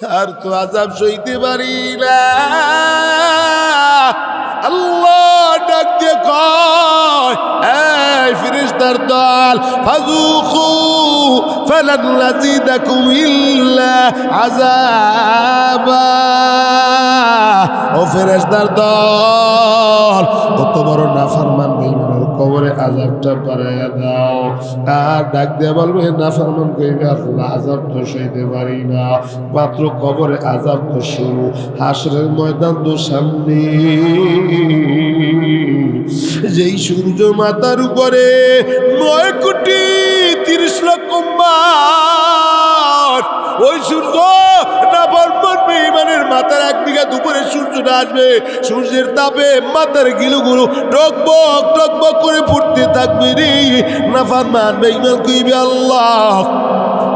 আর তো আজাব সইতে পারি না। আল্লাহ ডাক দিয়ে কয়, এই ফিরিস্তার দল ফাজুকু ফালান নাজিদাকুম ইল্লা ও ফেরেশতার দল কত বড় নাফরমান কবরে আযাবটা পারাইয়া দাও। আর ডাক দিয়ে বলবে নাফরমান কইবে আল্লাহ আযাব তো সইতে পারি না। মাত্র কবরে আযাব তো শুরু, হাসরের ময়দান তো সামনে। যেই সূর্য মাতার উপরে নয় কোটি তিরিশ লক্ষ বার ওই সূর্য না বর্মন বেইমানের মাথার এক বিঘা দুপুরে সূর্যটা আসবে। সূর্যের তাপে মাথার গিলুগুলো টকবক টকবক করে ফুটতে থাকবে রে। না ফারমান বেইমান কইবে আল্লাহ।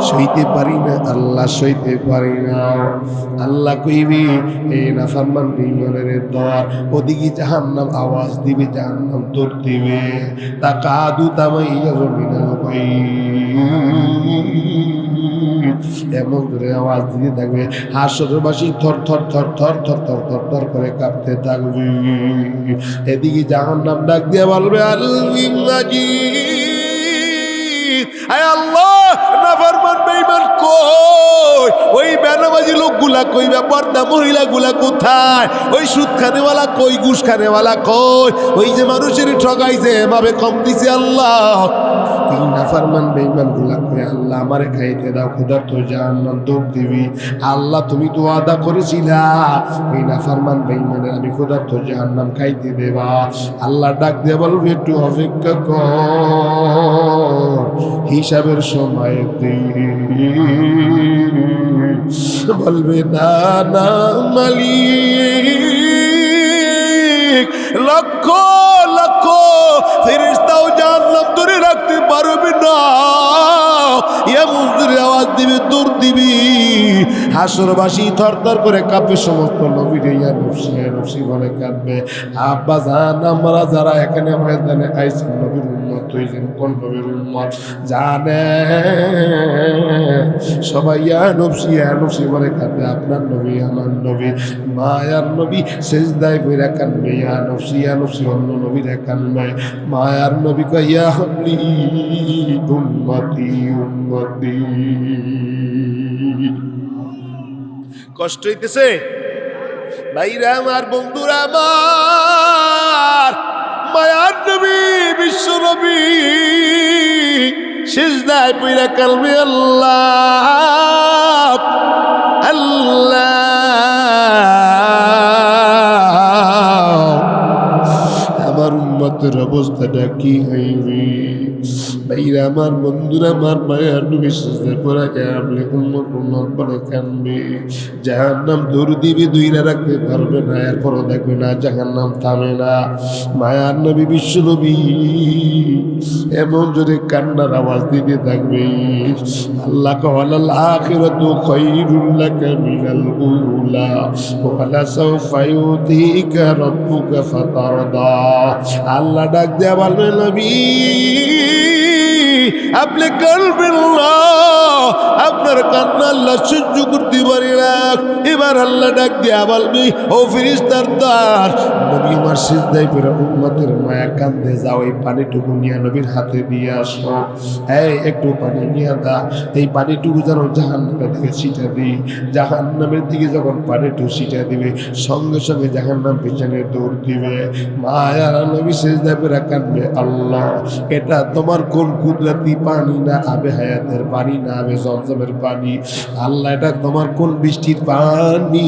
সইতে পারি না, আল্লাহ সইতে পারি না। আল্লাহ কইবি এই না ফারমান বেইমানের দর ওদিকে জাহান্নাম আওয়াজ দিবে, জাহান্নাম দৌড় দিবে। তা কাদু তামাইয়া জমিনাল কই এমন করে আওয়াজ দিতে থাকবে হাসরবাসী থর থর থর থর থর থর থর থর করে কাঁপতে থাকবে। এদিকে জাহান্নাম ডাক দিয়ে বলবে কই? ওই লোকগুলা মহিলাগুলা কোথায়? ওই কই? ওই যে মানুষের ঠগাইছে, এভাবে কম দিছে আল্লাহ। এই নাফরমান বেঈমানগুলা কই আল্লাহ আমারে খাইতে দাও খুদার তো জাহান্নাম দৌড় দিবি। আল্লাহ তুমি তো আদা করেছিলা, এই নাফরমান বেঈমানের আমি খুদার তো জাহান্নাম খাইতে দেবা। আল্লাহ ডাক দিয়ে বলবে একটু অপেক্ষা কর, হিসাবের সময় বলবে, না না, মালিক। লক্ষ লক্ষ ফেরিস্তাও জানলাম ধরে রাখতে পারবে না। এমন আওয়াজ দিবি দূর দিবি। হাসরবাসী থর থর করে কাঁপে, সমস্ত নবী রে, ইয়া নফসি নফসি বলে কাঁদবে। আব্বা আমরা যারা এখানে ময়দানে আইসেন নবীর হইছেন কোন নবীর উম্মত? জানে। সবাই, ইয়া নফসি ইয়া নফসি বলে কাঁদবে আপনার নবী, আমার নবী। মায়ার নবী সেজদায় কইরা কাঁদবে ইয়া নফসি ইয়া নফসি অন্য নবীরা কাঁদবে মায়ার নবী কয়, ইয়া হবলি উম্মতি উম্মতি। কষ্ট হইতেছে? ভাইরা আমার, বন্ধুরা আমার। মায়ার নবী বিশ্ব নবী। সিজদায় পইরা কালবে আল্লাহ। আল্লাহ। আমার উম্মতের অবস্থাটা কি হইবে? ভাইরা, আমার বন্ধুরা, আমার মায়ার নবী শেষদায় পড়া কামলে উম্মত উম্মত বলে জাহার নাম দৌড় দিবে, দুইরা রাখতে পারবে না, এরপরও দেখবে না জাহার নাম থামে না। মায়ার নবী, বিশ্ব এমন জোরে কান্নার আওয়াজ দিতে থাকবে। আল্লাহ কওয়ালাল আখিরাতু খায়রুল লাকা মিনাল উলা ওয়ালা সাওফা ইউতিকা রাব্বুকা ফাতারদা। আল্লাহ ডাক দেয়া বলবে, নবী a আপনি কানবেন না। আপনার কান্না আল্লাহ সহ্য করতে পারি না। এবার আল্লাহ ডাক দিয়া বলবি ও ফিরিস্তার দার নবী আমার সিজদাই পেরা উম্মতের মায়া কান্দে, যাও এই পানিটুকু নিয়ে নবীর হাতে দিয়ে আসো। এই, একটু পানি নিয়ে দা এই পানিটুকু যেন জাহান নামের দিকে ছিটা দিই জাহান নামের দিকে যখন পানিটুকু ছিটা দিবে, সঙ্গে সঙ্গে জাহান নাম পিছনে দৌড় দিবে। মায়ার নবী সিজদাই পেরা কান্দবে আল্লাহ, এটা তোমার কোন কুদরতি পানি না আবে হায়াতের পানি, না আবে জমজমের পানি। আল্লাহ, এটা তোমার কোন বৃষ্টির পানি?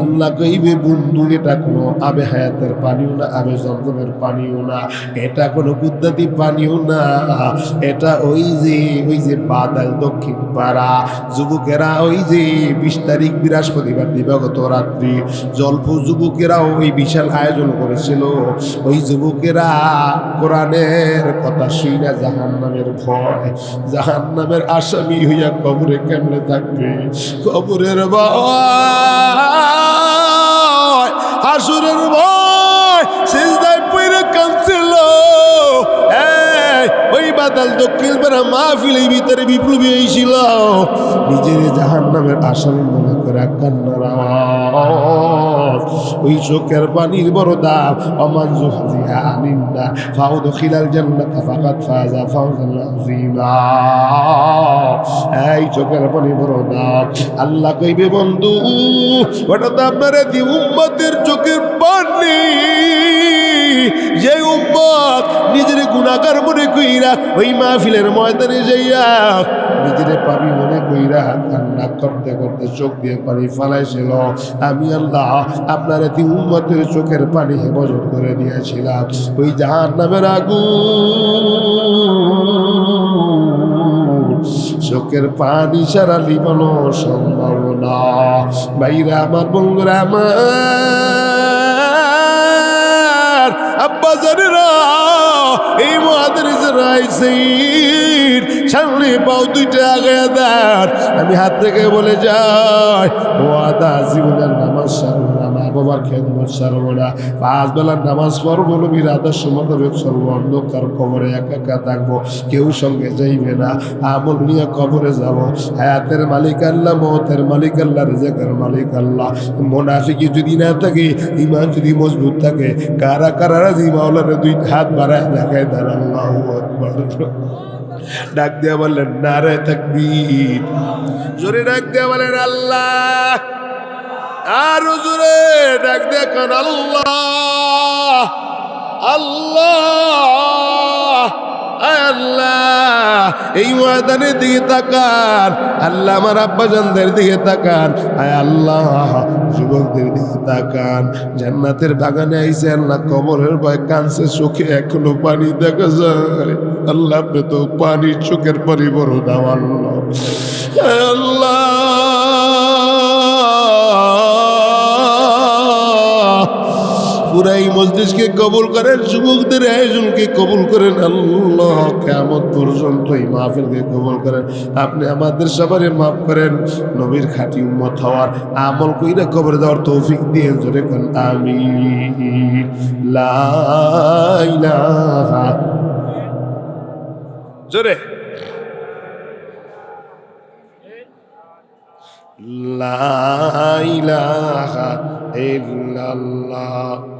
আল্লাহ কইবে, বন্ধু, এটা কোনো আবে হায়াতের পানিও না, আবে জমজমের পানিও না, এটা কোনো কুদরতি পানিও না। এটা ওই যে ওই যে বাদাল দক্ষিণ পাড়া, যুবকেরা ওই যে বিশ তারিখ বৃহস্পতিবার দিবাগত রাত্রি, জল্প যুবকেরা ওই বিশাল আয়োজন করেছিল। ওই যুবকেরা কোরআনের কথা শুই না জাহান নামের ভয়। জাহান নামের আসামি হইয়া কবরে কেমনে থাকবে? কবরের ভয় হাসুরের ভয়। ওই বাদাল দক্ষিণ পাড়া মাহফিলের ভিতরে বিপ্লবী হয়েছিল। নিজের জাহান নামের আসামি মনে করে কান্নার ওই চোখের পানির বড় দাম অমান জুহজিহা আনিন্না ফাউদ খিলাল জান্নাত ফাকাত ফাজা ফাউজান আযীমা। এই চোখের পানি বড় দাম আল্লাহ কইবে, বন্ধু ওটা তো আপনার দি উম্মতের চোখের পানি যে উম্মত নিজের গুণাগার মনে কইরা ওই মাহফিলের ময়দানে যাইয়া নিজের পাবি মনে কইরা কান্না করতে করতে চোখ দিয়ে পানি ফালাইছিল। আমি আল্লাহ আপনার এটি উম্মতের চোখের পানি হেফাজত করে দিয়েছিলাম ওই জাহান নামের আগুন। চোখের পানি সারা লিবানো সম্ভব না। বাইরা আমার বন্ধুরা, আমার এই পাও দুইটা আগে আমি হাত থেকে বলে যাই ও আদা জীবনের নামাজ সামনে বাবার খেদমত সারব না। পাঁচ বেলার নামাজ পড়ব নবীর আদর্শ মোতাবেক সর্ব অন্ধকার কবরে একা একা থাকব, কেউ সঙ্গে যাইবে না। আমল নিয়ে কবরে যাব। হায়াতের মালিক আল্লাহ, মতের মালিক আল্লাহ, রেজেকের মালিক আল্লাহ। মোনাফিকি যদি না থাকে ইমান যদি মজবুত থাকে, কারা কারা রাজি? মাওলারে দুই হাত বাড়ায় দেখায় দেন, আল্লাহ ডাক দিয়া বললেন, নারে তাকবীর। জোরে ডাক দেওয়া বলেন, আল্লাহ! আর জোরে ডাক দিয়া কান আল্লাহ আল্লাহ আল্লাহ, এই ময়দানের দিকে তাকান, আল্লাহ আমার আব্বাজানদের দিকে তাকান, আয় আল্লাহ, যুবকদের দিকে তাকান, জান্নাতের বাগানে আইসে আল্লাহ কবরের ভয় কানছে, চোখে এখনও পানি দেখা যায়। আল্লাহ, আপনি তো পানির চোখের পানি বড় দাও আল্লাহ আল্লাহ পুরা এই মসজিদকে কবুল করেন যুবকদের আয়োজনকে কবুল করেন আল্লাহ কেমন পর্যন্ত এই মাহফিলকে কবুল করেন আপনি আমাদের সবারই মাফ করেন নবীর খাঁটি উম্মত হওয়ার আমল কইরা কবর দেওয়ার তৌফিক দিয়ে জোরে কোন আমি লাইলাহা জোরে لا إله إلا الله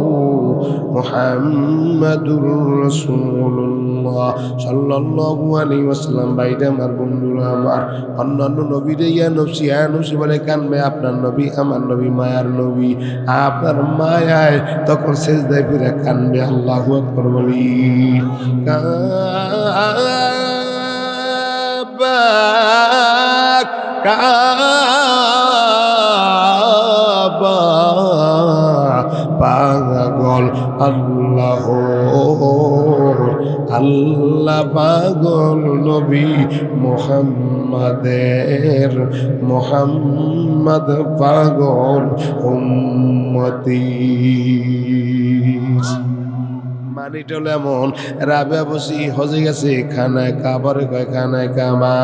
মুহাম্মাদুর রাসূলুল্লাহ সাল্লাল্লাহু আলাইহি ওয়াসাল্লাম। বাইরে আমার বন্ধুরা আমার, অন্যান্য নবীরে ইয়া নবসি ইয়া নফসি বলে কানবে, আপনার নবী আমার নবী, মায়ার নবী। আপনার মায়ায় তখন সেজদায় ফিরে কানবে, আল্লাহু আকবার বলি। কাবা কাবা। পাগল আল্লাহ আল্লাহ পাগল নবী মোহাম্মদের মোহাম্মদ পাগল উম্মতি। মানিটা হলো এমন। রাবে বসি হজে গেছে, খানায় কাবার কয়, খানায় কামা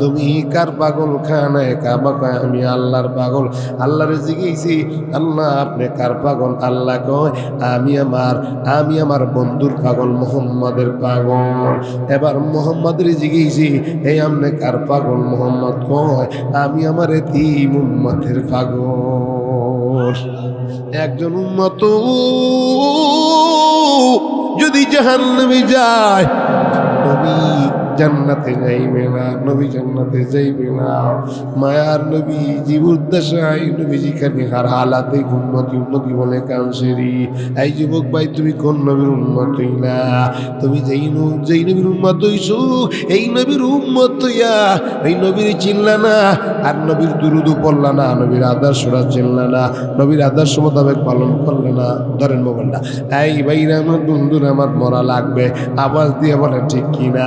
তুমি কার পাগল, খানায় কাবা কয়, আমি আল্লাহর পাগল। আল্লাহরে জিগেছি আল্লাহ আপনি কার পাগল? আল্লাহ কয়, আমি আমার আমি আমার বন্ধুর পাগল, মোহাম্মদের পাগল। এবার মোহাম্মদের জিগেছি এই আপনি কার পাগল মোহাম্মদ কয়, আমি আমার এতিম উম্মতের পাগল। একজন উন্মত যদি জাহান্নামে যায় নবী জান্নাতে যাইবে না, নবী জান্নাতে যাইবে না। মায়ার নবী, জীব জীবদ্দশায় নবী খানি হার হালাতে উন্নতি উন্নতি বলে কাউন্সেরি এই যুবক ভাই, তুমি কোন নবীর উন্মত না তুমি যেই যেই নবীর উন্মত হইছো, এই নবীর উন্মত হইয়া এই নবীর চিনলা না আর নবীর দুরুদু পড়লা না নবীর আদর্শরা চিনলা না নবীর আদর্শ মোতাবেক পালন করলে না ধরেন মোবাইলটা। এই ভাইরা আমার বন্ধুরা, আমার মরা লাগবে। আওয়াজ দিয়ে বলে ঠিক কিনা?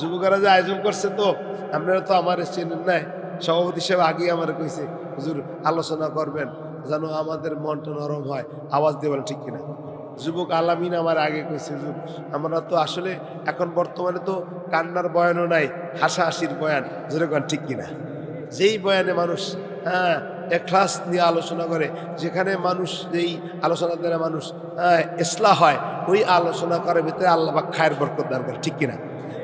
যুবকেরা যে আয়োজন করছে তো আপনারা তো আমার চেনেন নাই। সভাপতি সাহেব আগেই আমার কইছে হুজুর আলোচনা করবেন যেন আমাদের মনটা নরম হয়। আওয়াজ দিয়ে বলে ঠিক কিনা? যুবক আলামিন আমার আগে কইছে হুজুর আমরা তো আসলে এখন বর্তমানে তো কান্নার বয়ানও নাই হাসাহাসির বয়ান। যেরকম ঠিক কিনা? যেই বয়ানে মানুষ হ্যাঁ এক্লাস নিয়ে আলোচনা করে যেখানে মানুষ যেই আলোচনা দ্বারা মানুষ হ্যাঁ, ইসলাহ হয় ওই আলোচনা করার ভিতরে আল্লাহ খায়ের বরকত দান করে। ঠিক কিনা?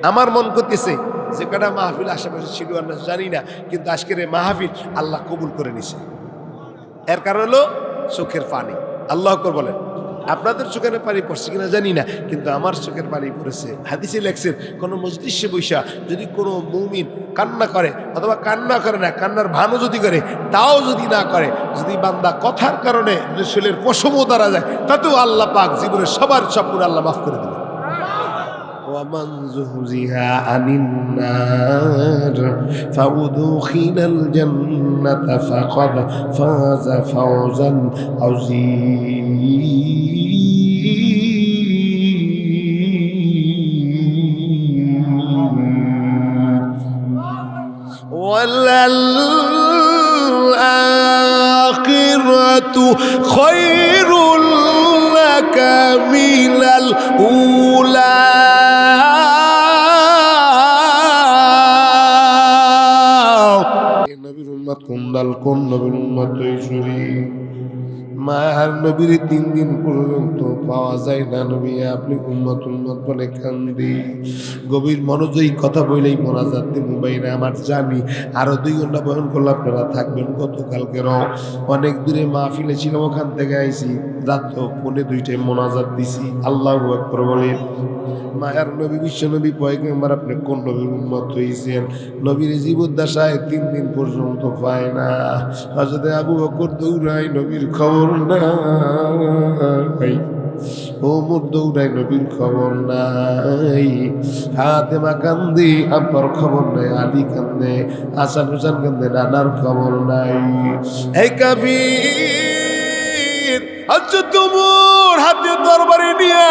আমার মন করতেছে যে কটা মাহফিল আশেপাশে ছিল আমরা জানি না, কিন্তু আজকের এই মাহফিল আল্লাহ কবুল করে নিছে। এর কারণ হলো চোখের পানি। আল্লাহ বলেন, আপনাদের চোখের পানি পড়ছে কিনা জানি না, কিন্তু আমার চোখের পানি পড়েছে। হাদিসে লেখছেন, কোনো মজলিসে বৈশা যদি কোনো মুমিন কান্না করে অথবা কান্না করে না, কান্নার ভানও যদি করে, তাও যদি না করে, যদি বান্দা কথার কারণে শরীরের পশমও দ্বারা যায়, তাতেও আল্লাহ পাক জীবনের সবার সব গুণ আল্লাহ মাফ করে দেবে ومن زهزها عن النار فأدخل الجنة فقد فاز فوزا عظيما. নবীর উম্মত ঈশ্বরী মায়ার নবীর তিন দিন পর্যন্ত পাওয়া যায় না নবী, আপনি উম্মত উম্মত বলে কান্দি। গভীর মনোযোগী কথা বলেই মোনাজাত দিয়ে মোবাইলে আমার জানি। আরও দুই ঘণ্টা বহন করলে আপনারা থাকবেন গতকালকের অনেক দূরে মাহফিলে ছিলাম, ওখান থেকে আইছি। রাত পৌনে দুইটায় মোনাজাত দিছি। আল্লাহ আকবর বলেন, মায়ার নবী, বিশ্ব নবী, পয়গম্বর, আপনি কোন নবীর উন্মত হয়েছেন নবীর জীবদ্দশায় তিন দিন পর্যন্ত পায় না। আবু বকর দৌড়াই নবীর খবর নাই। ও মোর দৌড়াই নবীর খবর নাই। ফাতেমা কান্দি, আব্বার খবর নাই, আলী কান্দে আসান হুসান কান্দে, নানার খবর নাই। এই কাবির আচ্ছা তোমার হাতে তরবারি নিয়া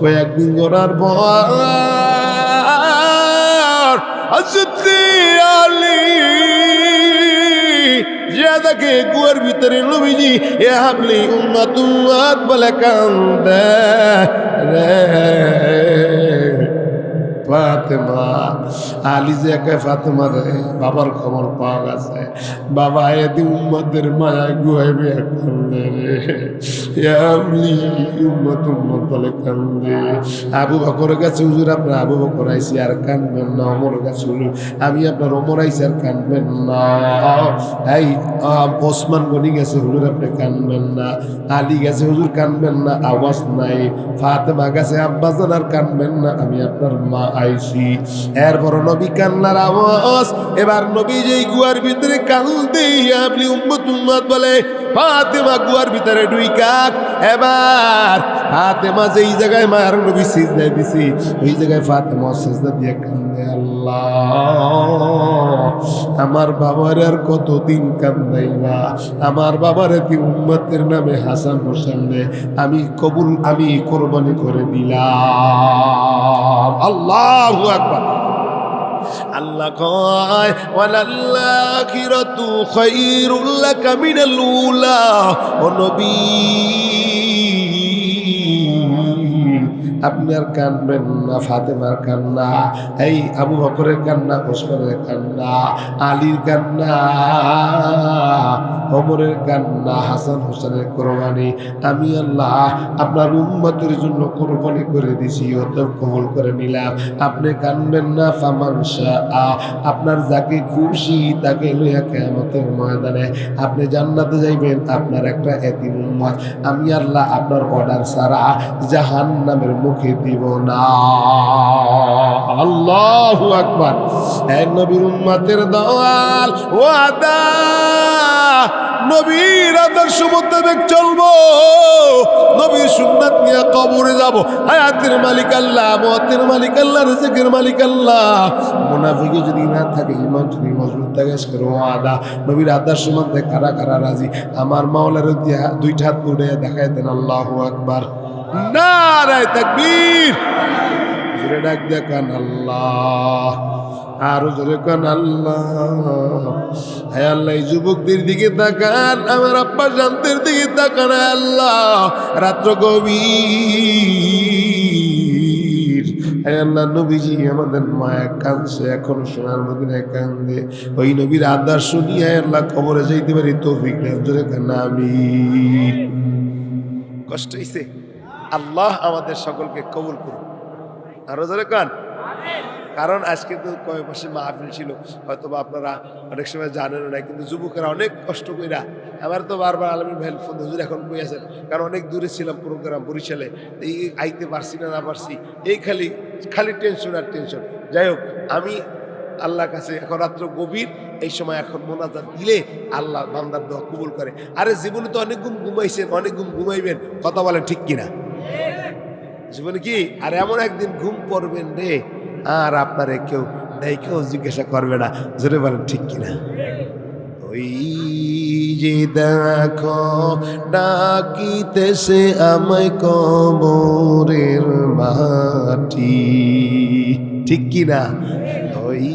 কয়েকদিন করার পর হযরতে আলী জিয়াদাকে কুয়ার ভিতরে লুবিজি, এ হাবলি উম্মাত উম্মাত বলে কান্দে রে। ফাতেমা, আলী যে একে ফাতেমা রে, বাবার খবর পাওয়া গেছে। বাবা এদি উম্মতের মায়া গুয়াইবে কান্দে রে। আবলি উম্মত উম্মত বলে কান্দে। আবু বকর কাছে হুজুর আপনার আবু বকর আইসি আর কানবেন না অমর কাছে আমি আপনার অমর আইসি আর কানবেন না। এই ওসমান গনি গেছে, হুজুর আপনি কানবেন না। আলী গেছে, হুজুর কানবেন না, আওয়াজ নাই। ফাতেমা গেছে আব্বাসান আর কানবেন না, আমি আপনার মা আইসি এরপর নবী কান্নার আওয়াজ, এবার নবী যেই গুয়ার ভিতরে কান্দে আপনি উম্মত উম্মত বলে, ফাতেমা গুয়ার ভিতরে ডুইকাক এবার ফাতেমা যেই জায়গায় মার নবী সিজদায় দিছি, ওই জায়গায় ফাতেমা সিজদা দিয়ে কান্দে আল্লাহ। আমার বাবার আর কতদিন কান্দাইবা আমার বাবার কি উম্মতের নামে হাসান হোসেন আমি কবুল, আমি কোরবানি করে দিলাম। আল্লাহ আকবার। আল্লাহ কয় ওয়ালাল্লাখিরাতু খায়রুল লাকা মিনাল উলা। ও নবী! আপনি আর কানবেন না, ফাতেমার কান্না, এই আবু বকরের কান্না, ওসমানের কান্না, আলীর কান্না, ওমরের কান্না, হাসান হোসেনের কোরবানি, আমি আল্লাহ আপনার উম্মতের জন্য কোরবানি করে দিছি অত কবুল করে নিলাম। আপনি কানবেন না, ফামান আপনার যাকে খুশি তাকে লইয়া কেমতের ময়দানে আপনি জান্নাতে যাইবেন, আপনার একটা এতিম উম্মত। আমি আল্লাহ আপনার অর্ডার সারা জাহান নামের মুখে দিব না। আল্লাহু আকবার। এক নবীর উম্মতের দওয়াল ওয়াদা। নবীর আদর্শ মোতাবেক চলবো। নবীর সুন্নাত নিয়ে কবরে যাব। হায়াতের মালিক আল্লাহ, মতের মালিক আল্লাহ, রিজিকের মালিক আল্লাহ। মুনাফিকে যদি না থাকে ইমান যদি মজবুত থাকে আজকের ওয়াদা। নবীর আদর্শ মধ্যে কারা কারা রাজি? আমার মাওলার দুইটা হাত উঠে দেখায় দেন আল্লাহু আকবার। নারায় তাকবীর। জোরে ডাক দেখান আল্লাহ, আরও জোরে কান আল্লাহ। হে আল্লাহ যুবকদের দিকে তাকান, আমার আব্বা শান্তির দিকে তাকান আল্লাহ, রাত্র গভীর। হে আল্লাহ, নবীজি আমাদের মায়া কাঁদছে, এখন সোনার মদিনায় কান্দে ওই নবীর আদার শুনিয়ে হে আল্লাহ খবরে যাইতে পারি তৌফিক দেন জোরে কান আমি কষ্ট হইছে? আল্লাহ আমাদের সকলকে কবুল করুন আরও জোরে কান। কারণ আজকে তো কয়েক মাসে মাহফিল ছিল হয়তো বা আপনারা অনেক সময় জানেন না কিন্তু যুবকেরা অনেক কষ্ট কইরা আমার তো বারবার আলমী ভাই ফোন হুজুর এখন কই আছেন? কারণ অনেক দূরে ছিলাম প্রোগ্রাম, বরিশালে এই আইতে পারছি না না পারছি। এই খালি খালি টেনশন আর টেনশন যাই হোক, আমি আল্লাহর কাছে এখন রাত্র গভীর, এই সময় এখন মোনাজাত দিলে আল্লাহ বান্দার দোয়া কবুল করে। আরে জীবনে তো অনেক গুণ ঘুমাইছেন, অনেক গুণ ঘুমাইবেন, কথা বলেন ঠিক কিনা? জীবনে কি আর এমন একদিন ঘুম পড়বেন রে? আর আপনারে কেউ, নেই কেউ জিজ্ঞাসা করবে না। জোরে বলেন, ঠিক কিনা? ওই যে দেখো ডাকিতেছে আমায় কবরের মাটি। ঠিক কিনা? ওই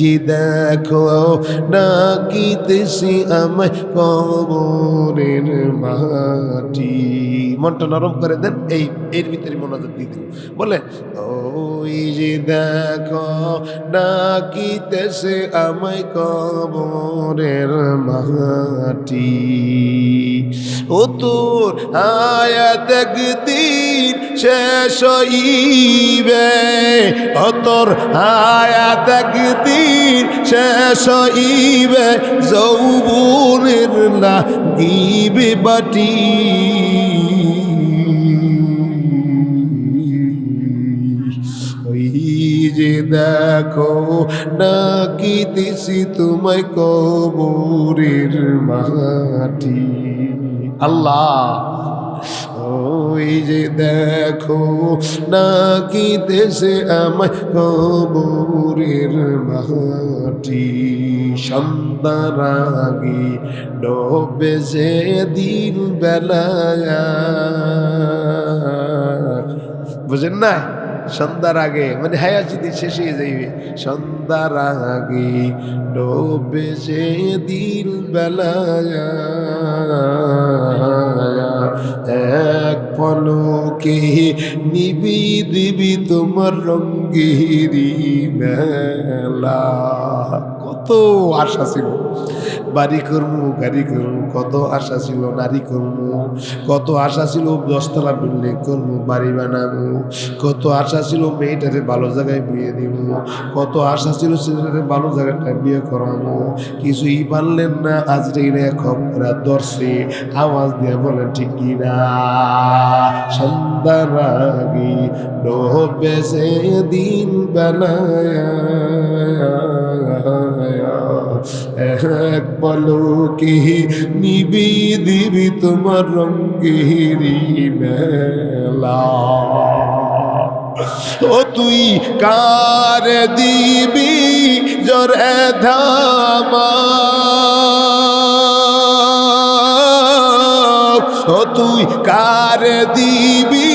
যে দেখো ডাকিতেছে আমায় কবরের মাটি। মনটা নরম করে দেন, এই, এর ভিতরে মনোযোগ দিয়ে দিন। বলে ওই যে দেখো ডাকিতেছে আমায় কবরের মাটি। ও তোর আয়াত একদিন শেষ হইবে। ও তোর আয়াত একদিন শেষ হইবে। যৌবনের লাগিবে বাটি। ওই যে দেখো ডাকিতেছি তোমায় কবরের মাটি। আল্লাহ। ওই যে দেখো ডাকিতেছে আমায় কবরের মাটি। সন্তান আগে ডবে যে দিন বেলায় বুঝেন না সন্ধ্যার আগে মানে হায়া যদি শেষ যাইবে। সন্ধ্যার আগে ডোবে যে দিন বেলায়, এক পলকে নিবি দিবি তোমার রঙ্গিরি মেলা। কত আশা ছিল। বাড়ি করমু, গাড়ি করমু, কত আশা ছিল নারী করমু, কত আশা ছিল দশতলা বিল্ডিং করব বাড়ি বানাবো কত আশা ছিল মেয়েটারে ভালো জায়গায় বিয়ে দিব কত আশা ছিল ছেলেটারে ভালো জায়গাটা বিয়ে করাবো কিছুই পারলেন না আজ রে খপ করে দর্শে আওয়াজ দিয়ে বলেন, ঠিক কিনা সন্ধ্যার দিন বেলায় এক পলকে নিবি দিবি তোমার রঙ্গেরি মেলা। ও তুই কার দিবি জরে ধামা? তুই কার দিবি?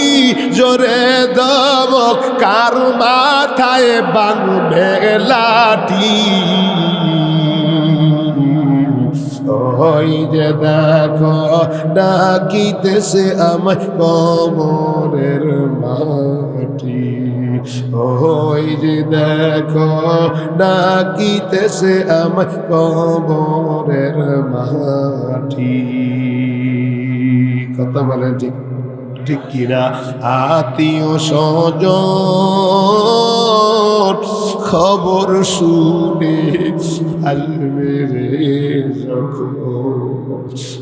জোরে দমক কার মাথায় বাংবে লাঠি? ওই যে দেখো, ডাকিতেছে আমায় কমরের মাটি। ওই যে দেখো, ডাকিতেছে আমায় কমরের মাটি। কথা বলে ঠিক ঠিক আত্মীয় স্বজন খবর শুনে আলবে রে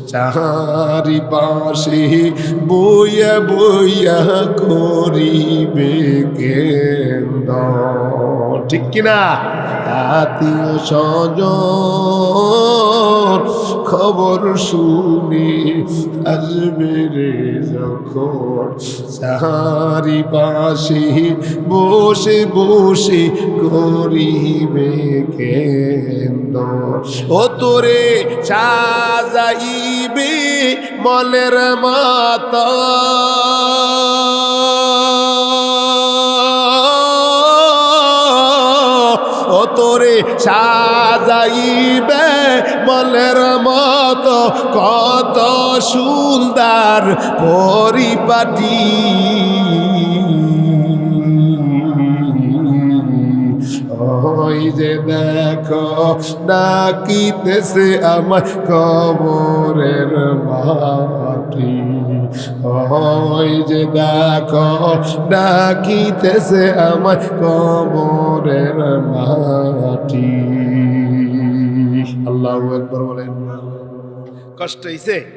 চারি পাশে বইয়া বইয়া করিবে কেন্দ্র। ঠিক কিনা? আত্মীয় স্বজন, খবর শুনে আসবে রে যখন। চারি পাশে বসে বসে করিবে কেন্দ্র। ও তোরে সাজাইবে মনের মাতা। ও তোরে সাজাইবে মলের মত। কত সুন্দর পরিপাটি। যে দেখো, ডাকিতেছে আমার কবরের মাটি। ওই যে দেখো, ডাকিতেছে আমার কবরের মাটি। আল্লাহ একবার বলেন। কষ্ট হইছে?